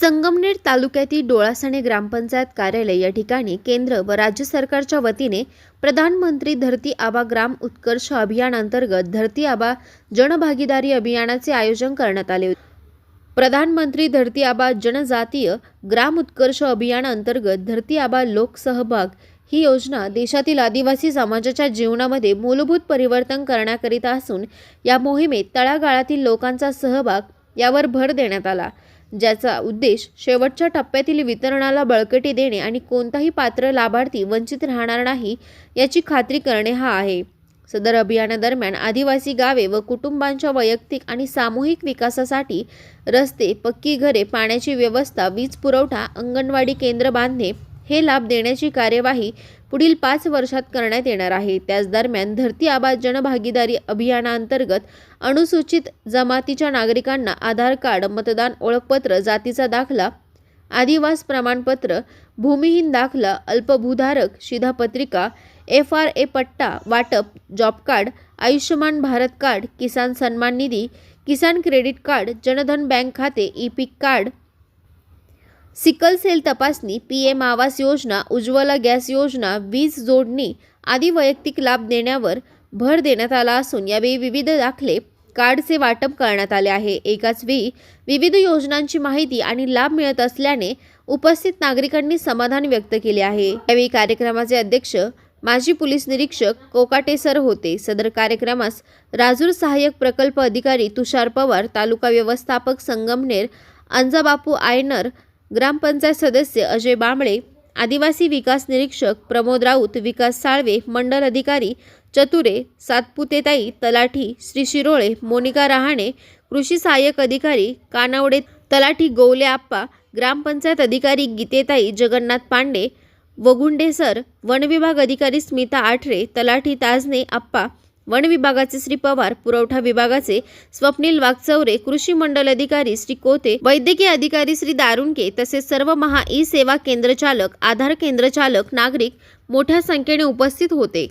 संगमनेर तालुक्यातील डोळासणे ग्रामपंचायत कार्यालय या ठिकाणी केंद्र व राज्य सरकारच्या वतीने प्रधानमंत्री धरती आबा ग्राम उत्कर्ष अभियान अंतर्गत धरती आबा जनभागीदारी अभियानाचे आयोजन करण्यात आले होते. प्रधानमंत्री धरती आबा जनजातीय ग्राम उत्कर्ष अभियान अंतर्गत धरती आबा लोकसहभाग ही योजना देशातील आदिवासी समाजाच्या जीवनामध्ये मूलभूत परिवर्तन करण्याकरिता असून या मोहिमेत तळागाळातील लोकांचा सहभाग यावर भर देण्यात आला. ज्याचा उद्देश शेवटच्या टप्प्यातील वितरणाला बळकटी देणे आणि कोणताही पात्र लाभार्थी वंचित राहणार नाही याची खात्री करणे हा आहे. सदर अभियानादरम्यान आदिवासी गावे व कुटुंबांच्या वैयक्तिक आणि सामूहिक विकासासाठी रस्ते पक्की घरे पाण्याची व्यवस्था वीज पुरवठा अंगणवाडी केंद्र बांधणे हे लाभ देण्याची कार्यवाही पुढील पाच वर्षात करण्यात येणार आहे. त्याच दरम्यान धरती आबा जनभागीदारी अभियानांतर्गत अनुसूचित जमातीच्या नागरिकांना आधार कार्ड मतदान ओळखपत्र जातीचा दाखला आदिवास प्रमाणपत्र भूमिहीन दाखला अल्पभूधारक शिधापत्रिका एफ आर ए पट्टा वाटप job card Ayushman Bharat card Kisan Samman Nidhi Kisan credit card Jan Dhan bank खाते ई पीक कार्ड सिकल सेल तपासणी P M Awas Yojana Ujjwala gas योजना वीज जोडणी आदी वैयक्तिक लाभ देण्यावर भर देण्यात आला असून यावेळी विविध दाखले कार्डचे वाटप करण्यात आले आहे. एकाच वेळी विविध योजनांची माहिती आणि लाभ मिळत असल्याने उपस्थित नागरिकांनी समाधान व्यक्त केले आहे. यावेळी कार्यक्रमाचे अध्यक्ष माजी पोलीस निरीक्षक कोकाटे सर होते. सदर कार्यक्रमास राजूर सहाय्यक प्रकल्प अधिकारी तुषार पवार तालुका व्यवस्थापक संगमनेर अंजाबापू आयनर ग्रामपंचायत सदस्य अजय बांबळे आदिवासी विकास निरीक्षक प्रमोद राऊत विकास साळवे मंडल अधिकारी चतुरे सातपुतेताई तलाठी श्री शिरोळे मोनिका रहाणे कृषी सहाय्यक अधिकारी कानवडे तलाठी गोवले आप्पा ग्रामपंचायत अधिकारी गीतेताई जगन्नाथ पांडे वगुंडे सर वन विभाग अधिकारी स्मिता आठरे तलाठी ताजने आप्पा वन विभागाचे श्री पवार पुरवठा विभागाचे स्वप्नील वागचौरे कृषी मंडल अधिकारी श्री कोते वैद्यकीय अधिकारी श्री दारुणके तसेच सर्व महा ई सेवा केंद्र चालक आधार केंद्र चालक नागरिक मोठ्या संख्येने उपस्थित होते.